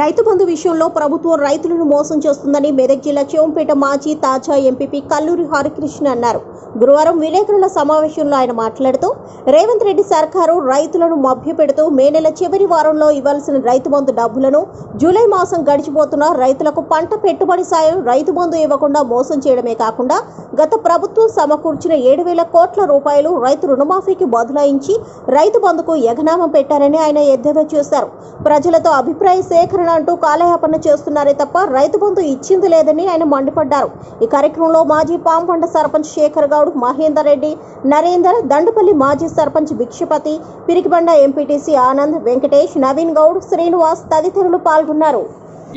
రైతు బంధు విషయంలో ప్రభుత్వం రైతులను మోసం చేస్తుందని మెదక్ జిల్లా చెవంపేట మాజీ తాజా ఎంపీపీ కల్లూరి హరికృష్ణ అన్నారు. గురువారం విలేకరుల సమావేశంలో ఆయన మాట్లాడుతూ రేవంత్ రెడ్డి సర్కారు రైతులను మభ్యపెడుతూ మే నెల చివరి వారంలో ఇవ్వాల్సిన రైతు బంధు డబ్బులను జూలై మాసం గడిచిపోతున్న రైతులకు పంట పెట్టుబడి సాయం రైతు బంధు ఇవ్వకుండా మోసం చేయడమే కాకుండా గత ప్రభుత్వం సమకూర్చిన ఏడు వేల కోట్ల రూపాయలు రైతు రుణమాఫీకి బదులాయించి రైతు బంధుకు ఎగనామం పెట్టారని ఆయన ఎద్దేవా చేశారు. ప్రజలతో అభిప్రాయ సేకరణ అంటూ కాలయాపన చేస్తున్నారే తప్ప రైతు బంధు ఇచ్చింది లేదని ఆయన మండిపడ్డారు. ఈ కార్యక్రమంలో మాజీ పాంపండ సర్పంచ్ శేఖర్ గౌడ్ మహేందర్ రెడ్డి నరేందర్ దండుపల్లి మాజీ సర్పంచ్ భిక్షపతి పిరికిబండ ఎంపీటీసీ ఆనంద్ వెంకటేష్ నవీన్ గౌడ్ శ్రీనివాస్ తదితరులు పాల్గొన్నారు.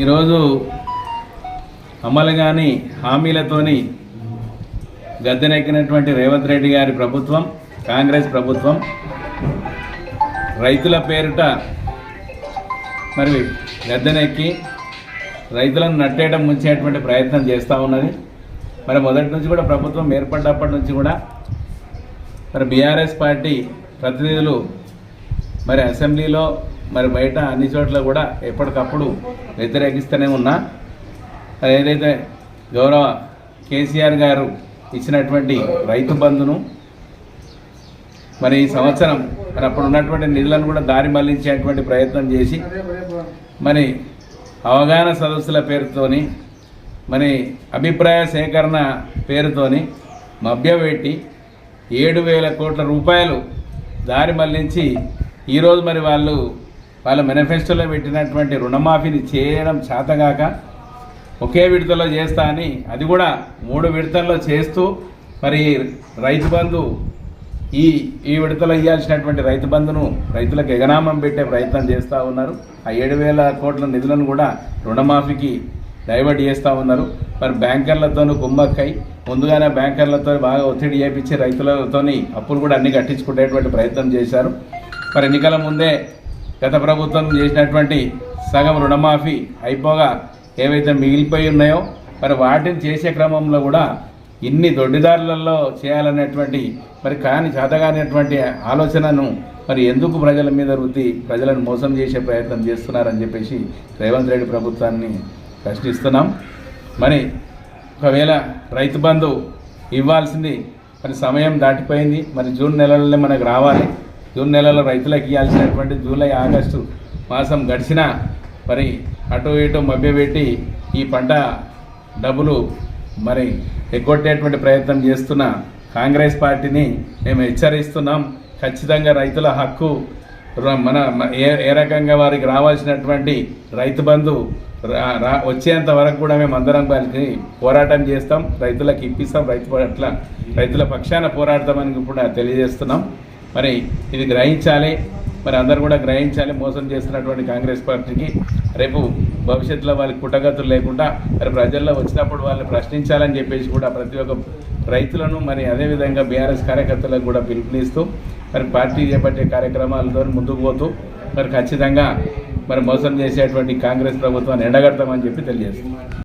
ఈరోజు అమలు కాని హామీలతోని గద్దెనెక్కినటువంటి రేవంత్ రెడ్డి గారి ప్రభుత్వం కాంగ్రెస్ ప్రభుత్వం రైతుల పేరిట మరి గద్దెనెక్కి రైతులను నట్టేయడం ముంచేటువంటి ప్రయత్నం చేస్తూ ఉన్నది. మరి మొదటి నుంచి కూడా ప్రభుత్వం ఏర్పడ్డప్పటి నుంచి కూడా మరి బీఆర్ఎస్ పార్టీ ప్రతినిధులు మరి అసెంబ్లీలో మరి బయట అన్ని చోట్ల కూడా ఎప్పటికప్పుడు వ్యతిరేకిస్తూనే ఉన్నా. మరి ఏదైతే గౌరవ కేసీఆర్ గారు ఇచ్చినటువంటి రైతు బంధును మరి ఈ సంవత్సరం మరి అప్పుడు ఉన్నటువంటి నిధులను కూడా దారి మళ్ళించేటువంటి ప్రయత్నం చేసి మరి అవగాహన సదస్సుల పేరుతోని మరి అభిప్రాయ సేకరణ పేరుతోని మభ్యపెట్టి ఏడు వేల కోట్ల రూపాయలు దారి మళ్ళించి ఈరోజు మరి వాళ్ళు వాళ్ళ మేనిఫెస్టోలో పెట్టినటువంటి రుణమాఫీని చేయడం చేతగాక ఒకే విడతలో చేస్తా అని అది కూడా మూడు విడతల్లో చేస్తూ మరి రైతు బంధు ఈ ఈ విడతలో ఇవ్వాల్సినటువంటి రైతు బంధును రైతులకు ఎగనామం పెట్టే ప్రయత్నం చేస్తూ ఉన్నారు. ఆ ఏడు వేల కోట్ల నిధులను కూడా రుణమాఫీకి డైవర్ట్ చేస్తూ ఉన్నారు. మరి బ్యాంకర్లతోనూ కుమ్మక్కై ముందుగానే బ్యాంకర్లతో బాగా ఒత్తిడి చేపించి రైతులతోని అప్పులు కూడా అన్ని కట్టించుకునేటువంటి ప్రయత్నం చేశారు. మరి ఎన్నికల ముందే గత ప్రభుత్వం చేసినటువంటి సగం రుణమాఫీ అయిపోగా ఏవైతే మిగిలిపోయి ఉన్నాయో మరి వాటిని చేసే క్రమంలో కూడా ఇన్ని దొడ్డిదారులలో చేయాలనేటువంటి మరి కాని చేతగానేటువంటి ఆలోచనను మరి ఎందుకు ప్రజల మీద రుద్ది ప్రజలను మోసం చేసే ప్రయత్నం చేస్తున్నారని చెప్పేసి రేవంత్ రెడ్డి ప్రభుత్వాన్ని ప్రశ్నిస్తున్నాం. మరి ఒకవేళ రైతు బంధు ఇవ్వాల్సింది మరి సమయం దాటిపోయింది. మరి జూన్ నెలలోనే మనకు రావాలి. జూన్ నెలలో రైతులకు ఇవ్వాల్సినటువంటి జూలై ఆగస్టు మాసం గడిచినా మరి అటు ఇటు మభ్యపెట్టి ఈ పంట డబ్బులు మరి ఎగ్గొట్టేటువంటి ప్రయత్నం చేస్తున్న కాంగ్రెస్ పార్టీని మేము హెచ్చరిస్తున్నాం. ఖచ్చితంగా రైతుల హక్కు మన ఏ ఏ రకంగా వారికి రావాల్సినటువంటి రైతు బంధు రా- రా వచ్చేంత వరకు కూడా మేము అందరం కలిసి పోరాటం చేస్తాం. రైతులకు ఇప్పిస్తాం. రైతు పట్ల రైతుల పక్షాన పోరాడతామని కూడా తెలియజేస్తున్నాం. మరి ఇది గ్రహించాలి. మరి అందరు కూడా గ్రహించాలి మోసం చేస్తున్నటువంటి కాంగ్రెస్ పార్టీకి. రేపు భవిష్యత్తులో వాళ్ళకి పుట్టగతులు లేకుండా మరి ప్రజల్లో వచ్చినప్పుడు వాళ్ళని ప్రశ్నించాలని చెప్పేసి కూడా ప్రతి ఒక్క రైతులను మరి అదేవిధంగా బీఆర్ఎస్ కార్యకర్తలకు కూడా పిలుపునిస్తూ మరి పార్టీ చేపట్టే కార్యక్రమాలతో ముందుకు పోతూ మరి ఖచ్చితంగా మరి మోసం చేసేటువంటి కాంగ్రెస్ ప్రభుత్వాన్ని ఎండగడతామని చెప్పి తెలియజేస్తున్నాం.